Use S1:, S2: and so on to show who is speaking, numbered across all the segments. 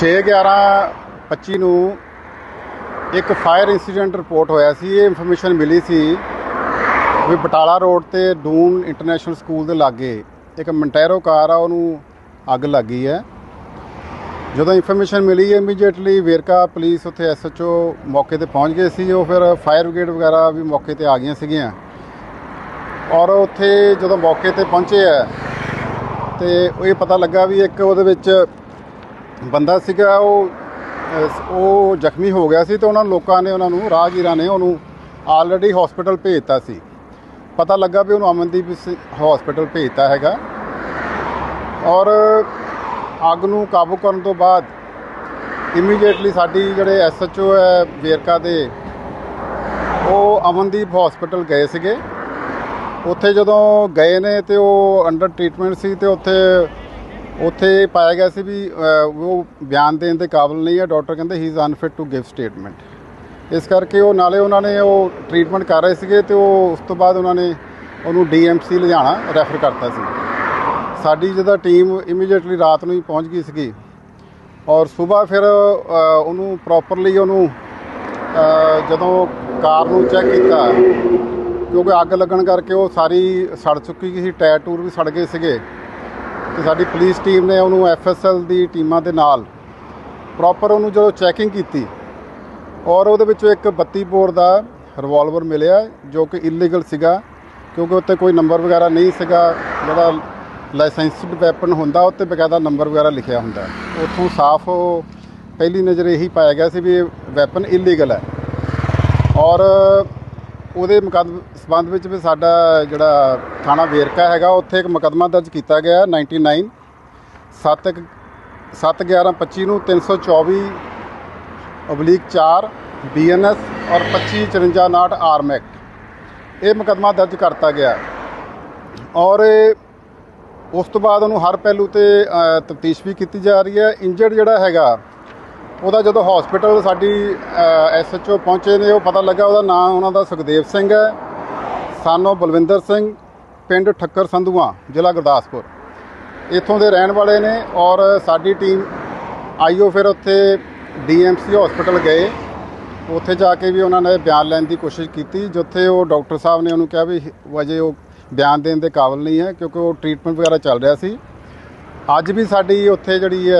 S1: 6/11/25 ਨੂੰ ਇੱਕ fire incident report ਹੋਇਆ ਸੀ। ਇਹ ਇਨਫੋਰਮੇਸ਼ਨ ਮਿਲੀ ਸੀ ਵੀ ਬਟਾਲਾ ਰੋਡ ਤੇ ਡੂਨ ਇੰਟਰਨੈਸ਼ਨਲ ਸਕੂਲ ਦੇ ਲਾਗੇ ਇੱਕ ਮੰਟੈਰੋ ਕਾਰ ਆ, ਉਹਨੂੰ ਅੱਗ ਲੱਗੀ ਹੈ। ਜਦੋਂ ਇਨਫੋਰਮੇਸ਼ਨ ਮਿਲੀ ਇਮੀਡੀਏਟਲੀ ਵੇਰਕਾ ਪੁਲਿਸ ਉੱਥੇ ਐਸਐਚਓ ਮੌਕੇ ਤੇ ਪਹੁੰਚ ਗਏ ਸੀ। ਉਹ ਫਿਰ ਫਾਇਰ ਬ੍ਰਿਗੇਡ ਵਗੈਰਾ ਵੀ ਮੌਕੇ ਤੇ ਆ ਗਈਆਂ ਸੀਗੀਆਂ। ਔਰ ਉੱਥੇ ਜਦੋਂ ਮੌਕੇ ਤੇ ਪਹੁੰਚੇ ਆ ਤੇ ਉਹ ਇਹ ਪਤਾ ਲੱਗਾ ਵੀ ਇੱਕ ਉਹਦੇ ਵਿੱਚ ਬੰਦਾ ਸੀਗਾ, ਉਹ ਉਹ ਜ਼ਖਮੀ ਹੋ ਗਿਆ ਸੀ ਤੇ ਉਹਨਾਂ ਲੋਕਾਂ ਨੇ, ਉਹਨਾਂ ਨੂੰ, ਰਾਹਗੀਰਾਂ ਨੇ ਉਹਨੂੰ ਆਲਰੇਡੀ ਹਸਪੀਟਲ ਭੇਜਤਾ ਸੀ। ਪਤਾ ਲੱਗਾ ਵੀ ਉਹਨੂੰ ਅਮਨਦੀਪ ਹਸਪੀਟਲ ਭੇਜਤਾ ਹੈਗਾ। ਔਰ ਅੱਗ ਨੂੰ ਕਾਬੂ ਕਰਨ ਤੋਂ ਬਾਅਦ ਇਮੀਡੀਏਟਲੀ ਸਾਡੀ ਜਿਹੜੇ ਐਸਐਚਓ ਹੈ, ਵੇਰਕਾ ਦੇ, ਉਹ ਅਮਨਦੀਪ ਹਸਪੀਟਲ ਗਏ ਸੀਗੇ। ਉੱਥੇ ਜਦੋਂ ਗਏ ਨੇ ਤੇ ਉਹ ਅੰਡਰ ਟ੍ਰੀਟਮੈਂਟ ਸੀ ਤੇ ਉੱਥੇ ਉੱਥੇ ਪਾਇਆ ਗਿਆ ਸੀ ਵੀ ਉਹ ਬਿਆਨ ਦੇਣ ਦੇ ਕਾਬਿਲ ਨਹੀਂ ਹੈ। ਡਾਕਟਰ ਕਹਿੰਦੇ he is unfit to give statement ਇਸ ਕਰਕੇ ਉਹ ਨਾਲੇ ਉਹਨਾਂ ਨੇ ਉਹ ਟ੍ਰੀਟਮੈਂਟ ਕਰ ਰਹੇ ਸੀਗੇ ਤੇ ਉਹ ਉਸ ਤੋਂ ਬਾਅਦ ਉਹਨਾਂ ਨੇ ਉਹਨੂੰ ਡੀਐਮਸੀ ਲੁਧਿਆਣਾ ਰੈਫਰ ਕਰਤਾ ਸੀ। ਸਾਡੀ ਜਿਹਦਾ ਟੀਮ ਇਮੀਡੀਏਟਲੀ ਰਾਤ ਨੂੰ ਹੀ ਪਹੁੰਚ ਗਈ ਸੀਗੀ ਔਰ ਸਵੇਰ ਫਿਰ ਉਹਨੂੰ ਪ੍ਰੋਪਰਲੀ ਉਹਨੂੰ ਜਦੋਂ ਕਾਰ ਨੂੰ ਚੈੱਕ ਕੀਤਾ, ਕਿਉਂਕਿ ਅੱਗ ਲੱਗਣ ਕਰਕੇ ਉਹ ਸਾਰੀ ਸੜ ਚੁੱਕੀ ਸੀ, ਟਾਇਰ ਟੂਰ ਵੀ ਸੜ ਗਏ ਸੀਗੇ। ਤੇ ਸਾਡੀ ਪੁਲਿਸ ਟੀਮ ਨੇ ਉਹਨੂੰ ਐਫਐਸਐਲ ਦੀ ਟੀਮਾਂ ਦੇ ਨਾਲ ਪ੍ਰੋਪਰ ਉਹਨੂੰ ਜਦੋਂ ਚੈਕਿੰਗ ਕੀਤੀ ਔਰ ਉਹਦੇ ਵਿੱਚੋਂ ਇੱਕ 32 ਬੋਰ ਦਾ ਰਿਵਾਲਵਰ ਮਿਲਿਆ ਜੋ ਕਿ ਇਲੀਗਲ ਸੀਗਾ, ਕਿਉਂਕਿ ਉੱਤੇ ਕੋਈ ਨੰਬਰ ਵਗੈਰਾ ਨਹੀਂ ਸੀਗਾ, ਜਿਹੜਾ ਲਾਇਸੈਂਸਡ ਵੈਪਨ ਹੁੰਦਾ ਉੱਤੇ ਬਕਾਇਦਾ ਨੰਬਰ ਵਗੈਰਾ ਲਿਖਿਆ ਹੁੰਦਾ। ਉੱਥੋਂ ਸਾਫ਼ ਪਹਿਲੀ ਨਜ਼ਰ ਇਹੀ ਪਾਇਆ ਗਿਆ ਸੀ ਵੀ ਇਹ ਵੈਪਨ ਇਲੀਗਲ ਹੈ। ਔਰ ਉਹਦੇ ਮੁਕੱਦਮ ਸਬੰਧ ਵਿੱਚ ਵੀ ਸਾਡਾ ਜਿਹੜਾ ਥਾਣਾ ਵੇਰਕਾ ਹੈਗਾ, ਉੱਥੇ ਇੱਕ ਮੁਕੱਦਮਾ ਦਰਜ ਕੀਤਾ ਗਿਆ 99 7 7 11 25 ਨੂੰ 324 ਅਬਲੀਕ 4 ਬੀਐਨਐਸ ਔਰ 25 54 ਨਾਟ ਆਰਮ ਐਕਟ। ਇਹ ਮੁਕੱਦਮਾ ਦਰਜ ਕਰਤਾ ਗਿਆ ਔਰ ਉਸ ਤੋਂ ਬਾਅਦ ਉਹਨੂੰ ਹਰ ਪਹਿਲੂ ਤੇ ਤਫਤੀਸ਼ ਵੀ ਕੀਤੀ ਜਾ ਰਹੀ ਹੈ। ਇੰਜਰਡ ਜਿਹੜਾ ਹੈਗਾ ਉਹਦਾ ਜਦੋਂ ਹਸਪੀਟਲ ਸਾਡੀ ਐਸਐਚਓ ਪਹੁੰਚੇ ਨੇ, ਉਹ ਪਤਾ ਲੱਗਾ ਉਹਦਾ ਨਾਮ ਉਹਨਾਂ ਦਾ ਸੁਖਦੇਵ ਸਿੰਘ ਹੈ। ਸਾਨੋ ਬਲਵਿੰਦਰ ਸਿੰਘ, ਪਿੰਡ ਠੱਕਰ ਸੰਧੂਆਂ, ਜ਼ਿਲ੍ਹਾ ਗੁਰਦਾਸਪੁਰ। ਇੱਥੋਂ ਦੇ ਰਹਿਣ ਵਾਲੇ ਨੇ ਔਰ ਸਾਡੀ ਟੀਮ ਆਈਓ ਫਿਰ ਉੱਥੇ ਡੀਐਮਸੀ ਹਸਪੀਟਲ ਗਏ। ਉੱਥੇ ਜਾ ਕੇ ਵੀ ਉਹਨਾਂ ਨੇ ਬਿਆਨ ਲੈਣ ਦੀ ਕੋਸ਼ਿਸ਼ ਕੀਤੀ, ਜਿੱਥੇ ਉਹ ਡਾਕਟਰ ਸਾਹਿਬ ਨੇ ਉਹਨੂੰ ਕਿਹਾ ਵੀ ਵਜੇ ਉਹ ਬਿਆਨ ਦੇਣ ਦੇ ਕਾਬਿਲ ਨਹੀਂ ਹੈ, ਕਿਉਂਕਿ ਉਹ ਟ੍ਰੀਟਮੈਂਟ ਵਗੈਰਾ ਚੱਲ ਰਿਹਾ ਸੀ। ਅੱਜ ਵੀ ਸਾਡੀ ਉੱਥੇ ਜਿਹੜੀ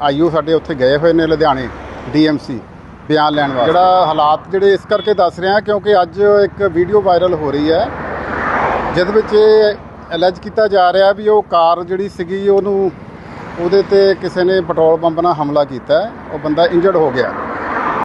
S1: ਆਈਓ ਸਾਡੇ ਉੱਥੇ ਗਏ ਹੋਏ ਨੇ ਲੁਧਿਆਣੇ, ਡੀਐਮਸੀ, ਬਿਆਨ ਲੈਣ ਵਾਸਤੇ। ਜਿਹੜਾ ਹਾਲਾਤ ਜਿਹੜੇ ਇਸ ਕਰਕੇ ਦੱਸ ਰਿਹਾ ਕਿਉਂਕਿ ਅੱਜ ਇੱਕ ਵੀਡੀਓ ਵਾਇਰਲ ਹੋ ਰਹੀ ਹੈ, ਜਿਸ ਵਿੱਚ ਇਹ ਅਲੈਜ ਕੀਤਾ ਜਾ ਰਿਹਾ ਵੀ ਉਹ ਕਾਰ ਜਿਹੜੀ ਸੀਗੀ, ਉਹਨੂੰ ਉਹਦੇ ਤੇ ਕਿਸੇ ਨੇ ਪੈਟਰੋਲ ਪੰਪ ਨਾਲ ਹਮਲਾ ਕੀਤਾ ਉਹ ਬੰਦਾ ਇੰਜਰਡ ਹੋ ਗਿਆ।